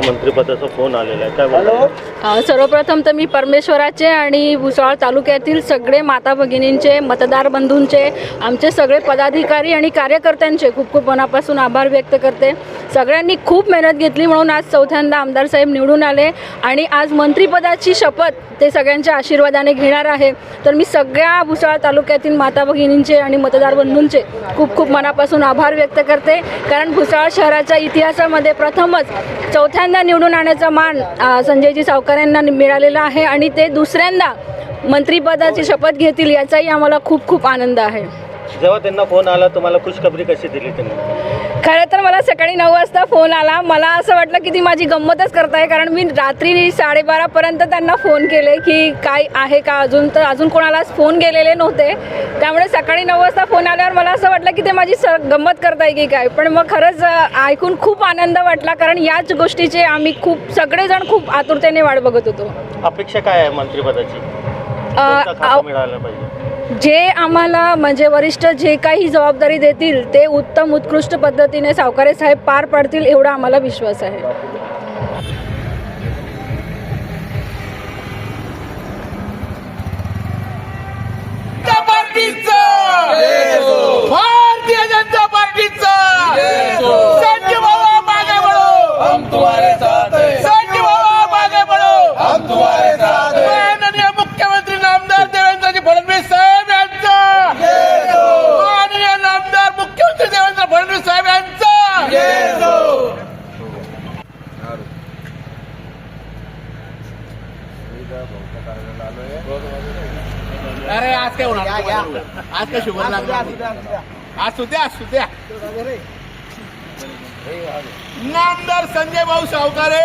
मंत्रिपदाचा फोन आलेला आहे. काय बोलतो अ, सर्वप्रथम तर मी परमेश्वराचे आणि भुसावळ तालुक्यातील सगळे माता भगिनींचे मतदार बंधूंचे आमचे सगळे पदाधिकारी आणि कार्यकर्त्यांचे खूप खूप मनापासून आभार व्यक्त करते. सगळ्यांनी खूप मेहनत घेतली म्हणून आज चौथ्यांदा आमदार साहेब निवडून आले आणि आज मंत्रिपदाची शपथ ते सगळ्यांच्या आशीर्वादाने घेणार आहे. तर मी सगळ्या भुसावळ तालुक्यातील माता भगिनींचे आणि मतदार बंधूंचे खूप खूप मनापासून आभार व्यक्त करते. कारण भुसावळ शहराच्या इतिहासामध्ये प्रथमच पहिल्यांदा निवडून आणायचा मान संजयजी सावकार यांना मिळालेला आहे आणि ते दुसऱ्यांदा मंत्रीपदाची शपथ घेतील याचाही आम्हाला खूप खूप आनंद आहे. जेव्हा त्यांना फोन आला तुम्हाला खुशखबरी कशी दिली त्यांनी? खरं तर मला सकाळी नऊ वाजता फोन आला. मला असं वाटलं की ती माझी गंमतच करताय कारण मी रात्री साडेबारापर्यंत त्यांना फोन केले की काय आहे का अजून. तर अजून कोणालाच फोन गेलेले नव्हते. त्यामुळे सकाळी नऊ वाजता फोन आल्यावर मला असं वाटलं की ते माझी स गंमत करताय की काय. पण मग खरंच ऐकून खूप आनंद वाटला कारण याच गोष्टीचे आम्ही खूप सगळेजण खूप आतुरतेने वाट बघत होतो. अपेक्षा काय आहे मंत्रिपदाची? जे आम्हाला म्हणजे वरिष्ठ जे काही जबाबदारी देतील ते उत्तम उत्कृष्ट पद्धतीने सावकारे साहेब पार पाडतील एवढा आम्हाला विश्वास आहे. अरे आज काय होणार? आज काय शुगर लागणार? आज सुद्या आज सुद्या नामदार संजय भाऊ सावकारे.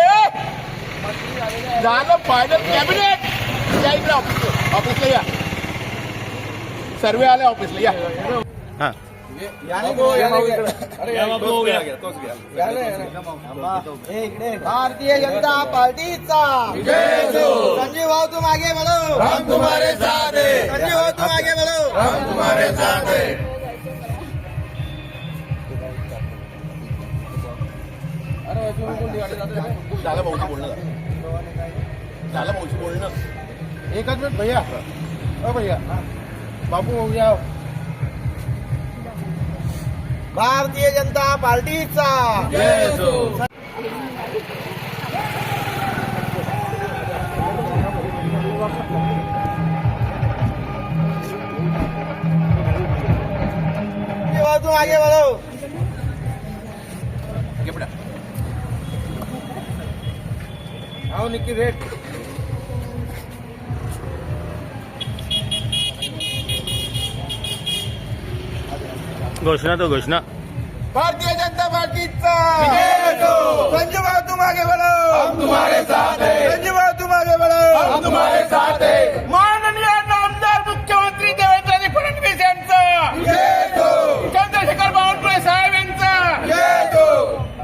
झालं फायनल कॅबिनेट या इकडे ऑफिस ऑफिसला या. सर्वे आले ऑफिसला या. हां. भारतीय जनता पार्टीचा. संजीव भाऊ तू मागे बोलो हम तुम्हारे साथ संजीव भाऊ तू मागे बोलो हम तुम्हारे साथ झालं भाऊची बोलणं. झालं भाऊची बोलणं. एकच मिनिट भैया. अ भैया. बापू भाऊ या. भारतीय जनता पार्टीचा. संजीव भाऊ तू मागे बोलो गिफ्ट आओ निकी रेट घोषणा तो घोषणा. भारतीय जनता पार्टीचा. संजू भाऊ तू मागे